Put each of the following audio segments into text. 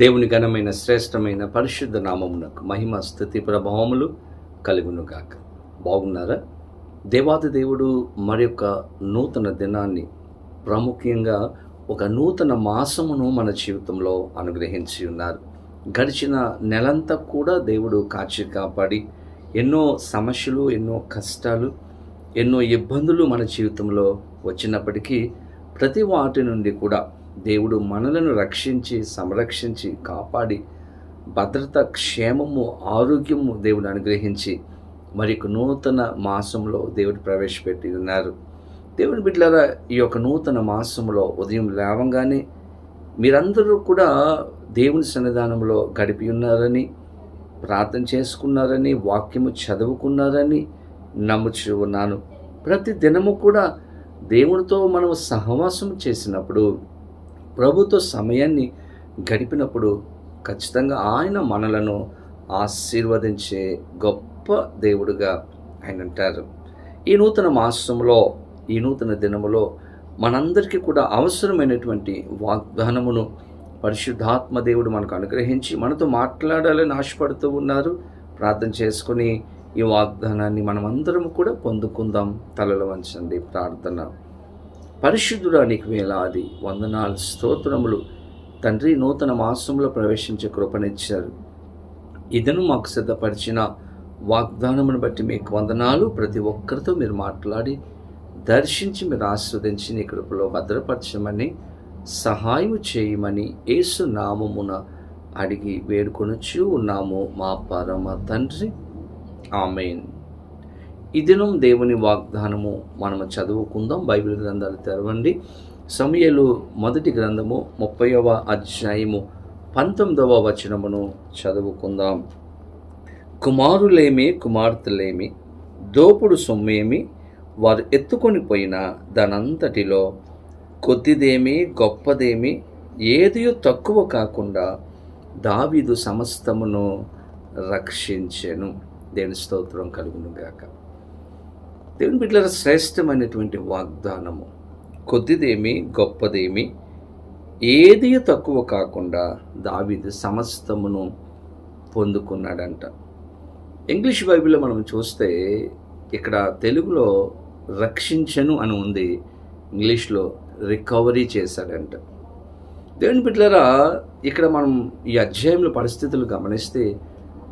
దేవుని ఘనమైన శ్రేష్టమైన పరిశుద్ధ నామమునకు మహిమ స్థుతి ప్రభావములు కలుగునుగాక. బాగున్నారా? దేవాది దేవుడు మరి యొక్క నూతన దినాన్ని ప్రాముఖ్యంగా ఒక నూతన మాసమును మన జీవితంలో అనుగ్రహించి ఉన్నారు. గడిచిన నెలంతా కూడా దేవుడు కాచి కాపాడి ఎన్నో సమస్యలు ఎన్నో కష్టాలు ఎన్నో ఇబ్బందులు మన జీవితంలో వచ్చినప్పటికీ ప్రతి వాటి నుండి కూడా దేవుడు మనలను రక్షించి సంరక్షించి కాపాడి భద్రత క్షేమము ఆరోగ్యము దేవుడు అనుగ్రహించి మరి ఒక నూతన మాసంలో దేవుడు ప్రవేశపెట్టి ఉన్నారు. దేవుని బిడ్డలారా ఈ యొక్క నూతన మాసంలో ఉదయం లేవంగానే మీరందరూ కూడా దేవుని సన్నిధానంలో గడిపి ఉన్నారని ప్రార్థన చేసుకున్నారని వాక్యము చదువుకున్నారని నమ్ముచు ఉన్నాను. ప్రతి దినము కూడా దేవునితో మనం సహవాసం చేసినప్పుడు ప్రభుతో సమయాన్ని గడిపినప్పుడు ఖచ్చితంగా ఆయన మనలను ఆశీర్వదించే గొప్ప దేవుడుగా ఆయన అంటారు. ఈ నూతన మాసంలో ఈ నూతన దినములో మనందరికీ కూడా అవసరమైనటువంటి వాగ్దానమును పరిశుద్ధాత్మ దేవుడు మనకు అనుగ్రహించి మనతో మాట్లాడాలని ఆశపడుతూ ఉన్నారు. ప్రార్థన చేసుకుని ఈ వాగ్దానాన్ని మనమందరం కూడా పొందుకుందాం. తలలు వంచండి. ప్రార్థన. పరిశుద్ధుడానికి వేలాది వందనాలు స్తోత్రములు. తండ్రి నూతన మాసంలో ప్రవేశించే కృపనిచ్చారు. ఇదను మాకు సిద్ధపరిచిన వాగ్దానమును బట్టి మీకు వందనాలు. ప్రతి ఒక్కరితో మీరు మాట్లాడి దర్శించి మీరు ఆస్వాదించి నీ కృపలో భద్రపరచమని సహాయం చేయమని యేసు నామమున అడిగి వేడుకొనుచు ఉన్నాము మా పరమ తండ్రి. ఆమెన్. ఈ దినం దేవుని వాగ్దానము మనము చదువుకుందాం. బైబిల్ గ్రంథాలు తెరవండి. సమయలు మొదటి గ్రంథము ముప్పైవ అధ్యాయము పంతొమ్మిదవ వచనమును చదువుకుందాం. కుమారులేమి కుమార్తెలేమి దోపుడు సొమ్మేమి వారు ఎత్తుకొని పోయిన దానంతటిలో కొద్దిదేమి గొప్పదేమి ఏదియో తక్కువ కాకుండా దావీదు సమస్తమును రక్షించెను. దేని స్తోత్రం కలుగునుగాక. గాక దేవుని బిడ్డల శ్రేష్టమైనటువంటి వాగ్దానము. కొద్దిదేమి గొప్పదేమి ఏది తక్కువ కాకుండా దావిది సమస్తమును పొందుకున్నాడంట. ఇంగ్లీష్ బైబిల్లో మనం చూస్తే ఇక్కడ తెలుగులో రక్షించను అని ఉంది ఇంగ్లీష్లో రికవరీ చేశాడంట. దేవుని బిడ్డలరా ఇక్కడ మనం ఈ అధ్యాయంలో పరిస్థితులు గమనిస్తే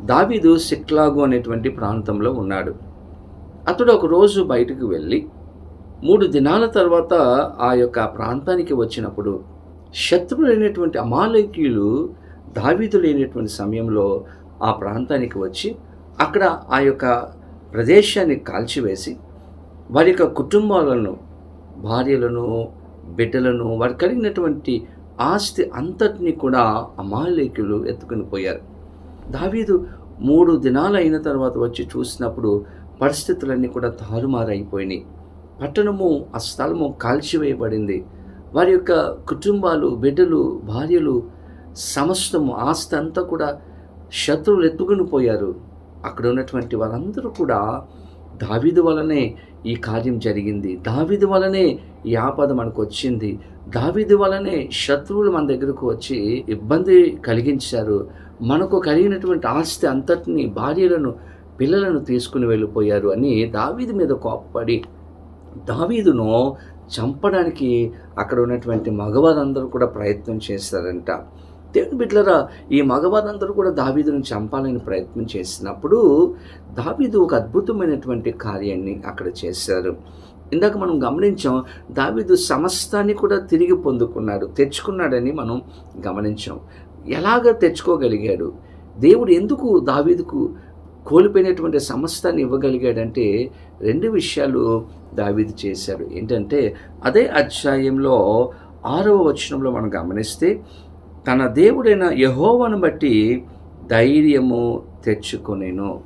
దావీదు సిక్లాగు అనేటువంటి ప్రాంతంలో ఉన్నాడు. అతడు ఒక రోజు బయటకు వెళ్ళి మూడు దినాల తర్వాత ఆ యొక్క ప్రాంతానికి వచ్చినప్పుడు శత్రువులైనటువంటి అమాలకీయులు దావీదు లేనటువంటి సమయంలో ఆ ప్రాంతానికి వచ్చి అక్కడ ఆ యొక్క ప్రదేశాన్ని కాల్చివేసి వారి యొక్క కుటుంబాలను భార్యలను బిడ్డలను వారు కలిగినటువంటి ఆస్తి అంతటిని కూడా అమాలేకులు ఎత్తుకుని పోయారు. దావీదు మూడు దినాలు అయిన తర్వాత వచ్చి చూసినప్పుడు పరిస్థితులన్నీ కూడా తారుమారైపోయినాయి. పట్టణము ఆ స్థలము కాల్చివేయబడింది. వారి యొక్క కుటుంబాలు బిడ్డలు భార్యలు సమస్తము ఆస్తి అంతా కూడా శత్రువులు ఎత్తుకుని పోయారు. అక్కడ ఉన్నటువంటి వారందరూ కూడా దావిదు వలనే ఈ కార్యం జరిగింది. దావిదు వలనే ఈ ఆపద మనకు వచ్చింది. దావిదు వలనే శత్రువులు మన దగ్గరకు వచ్చి ఇబ్బంది కలిగించారు. మనకు కలిగినటువంటి ఆస్తి అంతటిని భార్యలను పిల్లలను తీసుకుని వెళ్ళిపోయారు అని దావీదు మీద కోపపడి దావీదును చంపడానికి అక్కడ ఉన్నటువంటి మగవారందరూ కూడా ప్రయత్నం చేశారంట. దేవుని బిడ్డలరా ఈ మగవారందరూ కూడా దావీదును చంపాలని ప్రయత్నం చేసినప్పుడు దావీదు ఒక అద్భుతమైనటువంటి కార్యాన్ని అక్కడ చేశారు. ఇందాక మనం గమనించాం దావీదు సమస్తాన్ని కూడా తిరిగి పొందుకున్నాడు తెచ్చుకున్నాడని మనం గమనించాం. ఎలాగ తెచ్చుకోగలిగాడు? దేవుడు ఎందుకు దావీదుకు కోల్పోయినటువంటి సమస్తాన్ని ఇవ్వగలిగాడంటే రెండు విషయాలు దావీదు చేశాడు ఏంటంటే అదే అధ్యాయంలో ఆరవ వచనంలో మనం గమనిస్తే తన దేవుడైన యహోవను బట్టి ధైర్యము తెచ్చుకొనేను.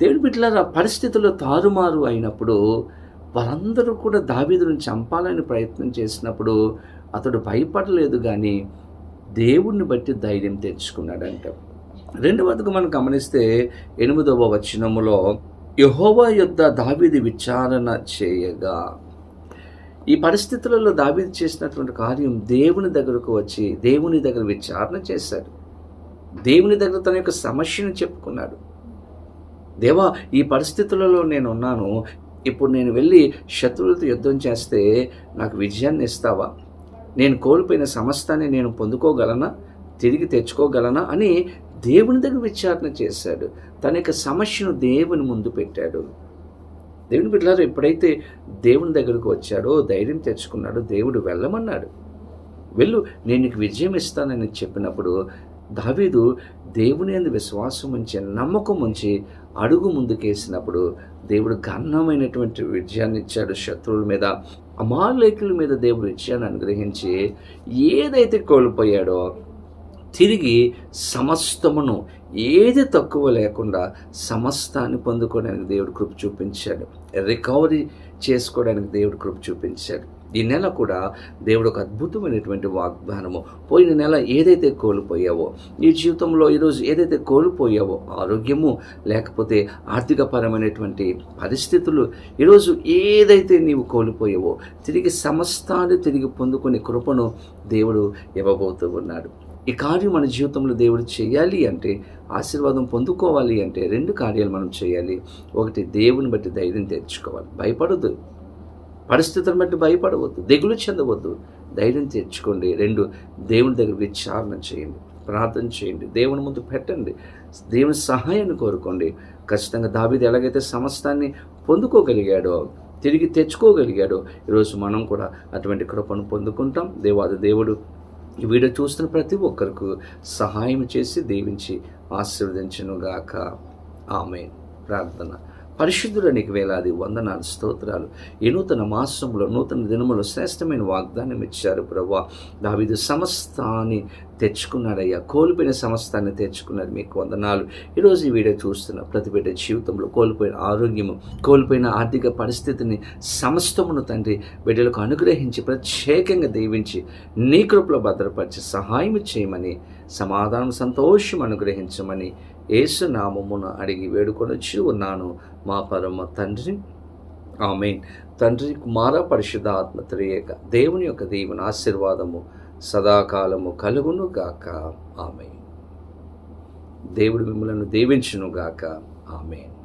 దేవుడి బిడ్డల పరిస్థితులు తారుమారు అయినప్పుడు వారందరూ కూడా దావీదును చంపాలని ప్రయత్నం చేసినప్పుడు అతడు భయపడలేదు కానీ దేవుణ్ణి బట్టి ధైర్యం తెచ్చుకున్నాడంట. రెండవదిగా మనం గమనిస్తే ఎనిమిదవ వచనములో యహోవా యొద్ద దావీది విచారణ చేయగా. ఈ పరిస్థితులలో దావీది చేసినటువంటి కార్యం దేవుని దగ్గరకు వచ్చి దేవుని దగ్గర విచారణ చేశాడు. దేవుని దగ్గర తన యొక్క సమస్యను చెప్పుకున్నాడు. దేవా ఈ పరిస్థితులలో నేను ఉన్నాను ఇప్పుడు నేను వెళ్ళి శత్రువులతో యుద్ధం చేస్తే నాకు విజయాన్ని ఇస్తావా? నేను కోల్పోయిన సమస్తాన్ని నేను పొందుకోగలనా? తిరిగి తెచ్చుకోగలనా? అని దేవుని దగ్గర విచారణ చేశాడు. తన యొక్క సమస్యను దేవుని ముందు పెట్టాడు. దేవుని బిడ్డలారు ఎప్పుడైతే దేవుని దగ్గరకు వచ్చాడో ధైర్యం తెచ్చుకున్నాడో దేవుడు వెళ్ళమన్నాడు. వెళ్ళు నేను నీకు విజయం ఇస్తానని చెప్పినప్పుడు దావీదు దేవుని అందు విశ్వాసం ఉంచి నమ్మకం ఉంచి అడుగు ముందుకేసినప్పుడు దేవుడు ఘనమైనటువంటి విజయాన్ని ఇచ్చాడు. శత్రువుల మీద అమాలేకుల మీద దేవుడు విజయాన్ని అనుగ్రహించి ఏదైతే కోల్పోయాడో తిరిగి సమస్తమును ఏది తక్కువ లేకుండా సమస్తాన్ని పొందుకోవడానికి దేవుడు కృప చూపించాడు. రికవరీ చేసుకోవడానికి దేవుడు కృప చూపించాడు. ఈ నెల కూడా దేవుడు ఒక అద్భుతమైనటువంటి వాగ్దానము. పోయిన నెల ఏదైతే కోల్పోయావో నీ జీవితంలో ఈరోజు ఏదైతే కోల్పోయావో ఆరోగ్యము లేకపోతే ఆర్థికపరమైనటువంటి పరిస్థితులు ఈరోజు ఏదైతే నీవు కోల్పోయావో తిరిగి సమస్తాన్ని తిరిగి పొందుకునే కృపను దేవుడు ఇవ్వబోతూ ఉన్నాడు. ఈ కార్యం మన జీవితంలో దేవుడు చేయాలి అంటే ఆశీర్వాదం పొందుకోవాలి అంటే రెండు కార్యాలు మనం చేయాలి. ఒకటి దేవుని బట్టి ధైర్యం తెచ్చుకోవాలి. భయపడద్దు. పరిస్థితులను బట్టి భయపడవద్దు. దిగులు చెందవద్దు. ధైర్యం తెచ్చుకోండి. రెండు దేవుని దగ్గర విచారణ చేయండి. ప్రార్థన చేయండి. దేవుని ముందు పెట్టండి. దేవుని సహాయాన్ని కోరుకోండి. ఖచ్చితంగా దాబీది ఎలాగైతే సమస్తాన్ని పొందుకోగలిగాడో తిరిగి తెచ్చుకోగలిగాడో ఈరోజు మనం కూడా అటువంటి కృపను పొందుకుంటాం. దేవాది దేవుడు ఈ వీడియో చూస్తున్న ప్రతి ఒక్కరికి సహాయం చేసి దీవించి ఆశీర్వదించునుగాక. ఆమె ప్రార్థన. పరిశుద్ధులనికి వేలాది వందనాలు స్తోత్రాలు. ఈ నూతన మాసంలో నూతన దినములో శ్రేష్టమైన వాగ్దానం ఇచ్చారు ప్రభా. దావిదు సమస్తాన్ని తెచ్చుకున్నాడయ్యా. కోల్పోయిన సమస్తాన్ని తెచ్చుకున్నాడు మీకు వందనాలు. ఈరోజు ఈ వీడియో చూస్తున్న ప్రతి బిడ్డ జీవితంలో కోల్పోయిన ఆరోగ్యము కోల్పోయిన ఆర్థిక పరిస్థితిని సమస్తమును తండ్రి బిడ్డలకు అనుగ్రహించి ప్రత్యేకంగా దీవించి నీ కృపలో భద్రపరిచి సహాయం చేయమని సమాధానం సంతోషం అనుగ్రహించమని యేసు నామమున అడిగి వేడుకొనొచ్చి ఉన్నాను మా పరమ తండ్రి. ఆమెన్. తండ్రి కుమార పరిశుద్ధ ఆత్మ త్రియక దేవుని యొక్క దీవుని ఆశీర్వాదము సదాకాలము కలుగును గాక. ఆమె దేవుడు మిమ్మలను దీవించును గాక. ఆమెన్.